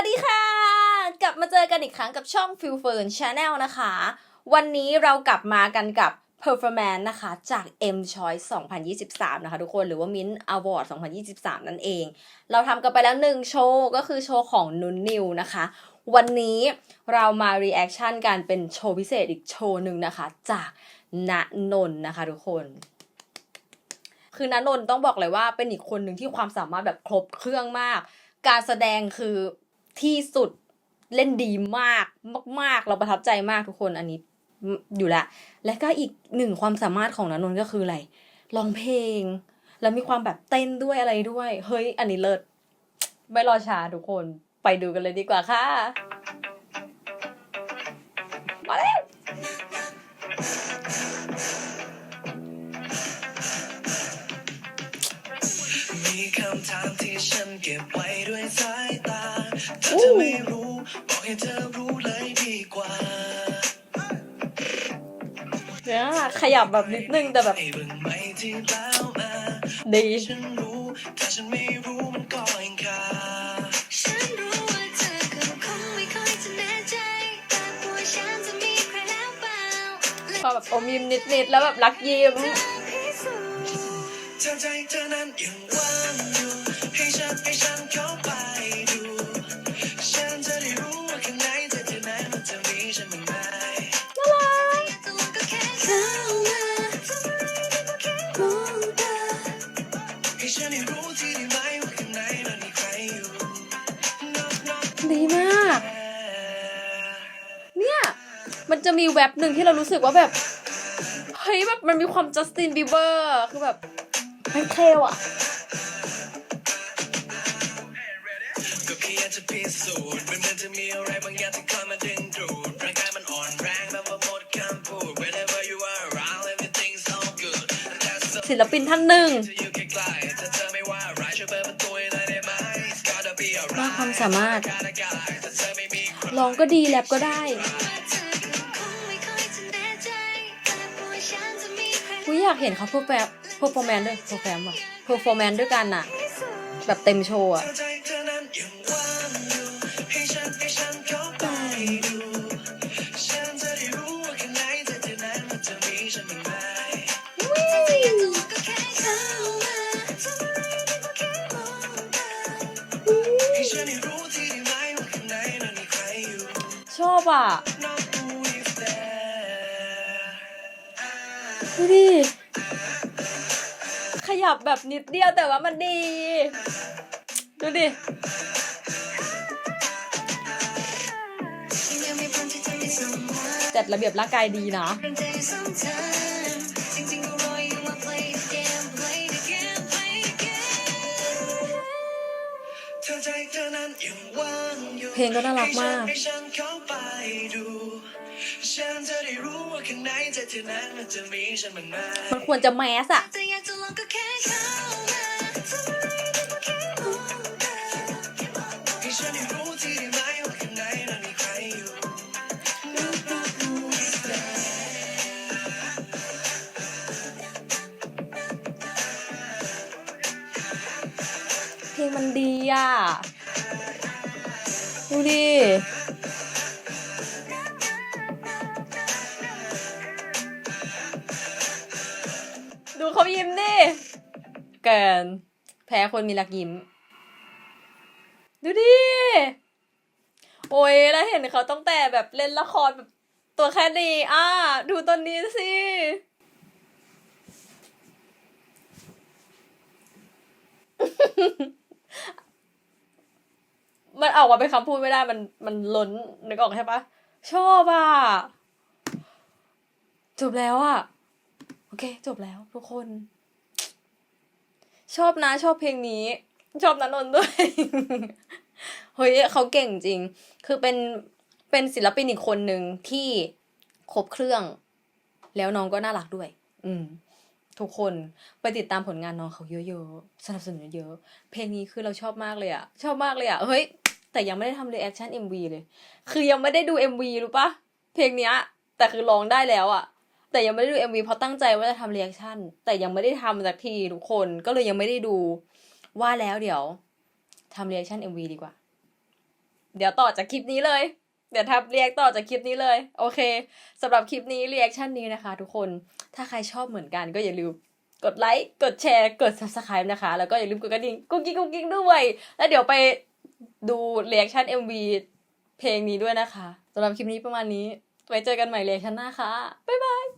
วัสดีค่ะ กลับมาเจอกันอีกครั้งกับช่อง f i l f e r n Channel นะคะ วันนี้เรากลับมากันกับ Performance นะคะจาก M Choice 2023 นะคะทุกคนหรือว่า Mint Award 2023 นั่นเอง เราทำกันไปแล้วหนึ่งโชว์ก็คือโชว์ของนุนนิวนะคะ วันนี้เรามา reaction กันเป็นโชว์พิเศษอีกโชว์หนึ่งนะคะ จากณนนนะคะทุกคนคือณนนท์ต้องบอกเลยว่าเป็นอีกคนหนึ่งที่ความสามารถแบบครบเครื่องมาก การแสดงคือ ที่สุดเล่นดีมากมาก ๆ เราประทับใจมากทุกคนอันนี้อยู่ละและก็อีกหนึ่งความสามารถของณนนท์ก็คืออะไรร้องเพลง แล้วมีความแบบเต้นด้วยอะไรด้วย เฮ้ย อันนี้เลิศไม่รอช้าทุกคนไปดูกันเลยดีกว่าค่ะ มาแล้วมีคำถามที่ฉันเก็บไว้ อไม่รู้บอกให้เธอรู้เลยดีกว่าเนี่ยขยับแบบนิดนึงแต่แบบไอ้เบิ่งไม่ที่แล้วมาดี ฉันรู้ถ้าฉันไม่รู้มันก็ยังคาฉันรู้ว่าเธอก็คงไม่ค่อยจะแน่ใจ แต่ตัวฉันจะมีใครแล้วเปล่าและพอแบบอมยิ้มนิดๆแล้วแบบรักยิ้มเธอพิสูจน์เธอใจเธอนั้นยังว่างอยู่ให้ฉันให้ฉันเข้าไป ฉันได้รู้ที่ไหมว่าข้างในมันมีใครอยู่ดีมาก เนี่ย มันจะมีแว็บหนึ่งที่เรารู้สึกว่าแบบ เฮ้ยแบบมันมีความจัสตินบีเบอร์คือแบบไม่เทลอะก็แค่อยากจะพิสูจน์มันเหมือนจะมีอะไรบางอย่างที่เข้ามาดึงดูดร่างกายมันอ่อนแรงแบบว่าหมดคำพูด Whenever you are around everything's so good ศิลปินท่านหนึ่ง to you มากความสามารถร้องก็ดีแรปก็ได้ว่าเธอก็คงไม่ค่อยจะแน่ใจแต่ตัวฉันจะมีใครกูอยากเห็นเขาเพอร์แฟมเพอร์ฟอร์แมนด้วยเพอร์แฟมอะเพอร์ฟอร์แมนด้วยกันอะแบบเต็มโชว์อะ ชอบอะดูดิ ขยับแบบนิดเดียวแต่ว่ามันดี ดูดิยังไม่พร้อมที่จะได้สัมผัสจัดระเบียบร่างกายดีนะ เธอใจเธอนั้นยังว่างอยู่เพลงก็น่ารักมากให้ฉันเข้าไปดูฉันจะได้รู้ว่าข้างในเธอที่นั้นมันจะมีฉันบ้างไหมมันควรจะแมสอะแต่อยากจะลองก็แค่เข้ามาทำอะไรได้ก็แค่มองตาให้ฉันได้รู้ที่ได้ไหมว่าข้างในนั้นมีใครอยู่เพลงมันดีอะ ดูดิดูเขายิ้มดิเกิน แพ้คนมีรักยิ้ม ดูดิ โอ้ยแล้วเห็นเขาตั้งแต่แบบเล่นละครแบบตัวแค่นี้อะดูตอนนี้สิมัน ออกมาเป็นคำพูดไม่ได้มันมันล้นนึกออกใช่ปะชอบอะจบแล้วอะโอเค จบแล้วทุกคน ชอบนะชอบเพลงนี้ ชอบนันนนด้วยเฮ้ยเขาเก่งจริง คือเป็นเป็นศิลปินอีกคนหนึ่งที่ครบเครื่อง แล้วน้องก็น่ารักด้วย อืม ทุกคนไปติดตามผลงานน้องเขาเยอะๆสนับสนุนเยอะๆเพลงนี้คือเราชอบมากเลยอะชอบมากเลยอะเฮ้ย แต่ยังไม่ได้ทำเรีแอคชั่นเอ็มวีเลย คือยังไม่ได้ดูเอ็มวีรู้ปะเพลงนี้แต่คือร้องได้แล้วอะแต่ยังไม่ได้ดูเอ็มวีเพราะตั้งใจว่าจะทำเรีแอคชั่นแต่ยังไม่ได้ทำสักทีทุกคนก็เลยยังไม่ได้ดูว่าแล้วเดี๋ยวทำเรีแอคชั่นเอ็มวีดีกว่า เดี๋ยวต่อจากคลิปนี้เลยเดี๋ยวทำเรียกต่อจากคลิปนี้เลย โอเคสำหรับคลิปนี้เรีแอคชั่นนี้นะคะทุกคนถ้าใครชอบเหมือนกันก็อย่าลืมกดไลค์ กดแชร์ กด subscribe นะคะ แล้วก็อย่าลืมกดกระดิ่งกุ๊กกิ๊กกุ๊กกิ๊กด้วย แล้วเดี๋ยวไป ดูเรียกชั่น MV เพลงนี้ด้วยนะคะสำหรับคลิปนี้ประมาณนี้ ไว้เจอกันใหม่เรียกชั่นหน้าค่ะ บ๊ายบาย